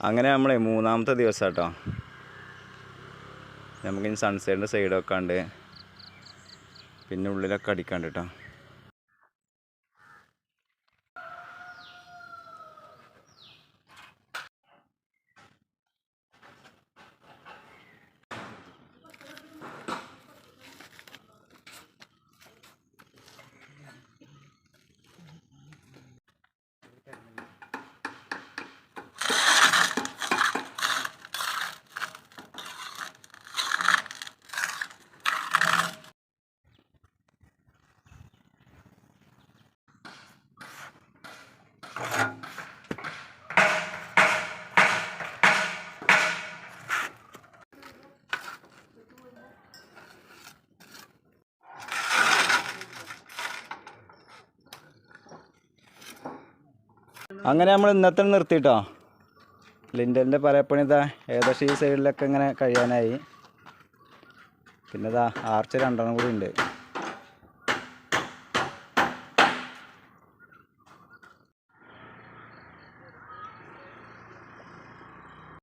അങ്ങനെ നമ്മളെ മൂന്നാമത്തെ ദിവസം കേട്ടോ നമുക്കിനി സൺസൈഡിന്റെ സൈഡൊക്കെ ഉണ്ട് പിന്നെ ഉള്ളിലൊക്കെ അടിക്കാണ്ട് കേട്ടോ അങ്ങനെ നമ്മൾ ഇന്നത്തെ നിർത്തിട്ടോ. ലിൻഡലിന്റെ പലപ്പണിതാ ഏകദേശം ഈ സൈഡിലൊക്കെ ഇങ്ങനെ കഴിയാനായി. പിന്നെ ഇതാ ആർച്ച് രണ്ടെണ്ണം കൂടി ഉണ്ട്.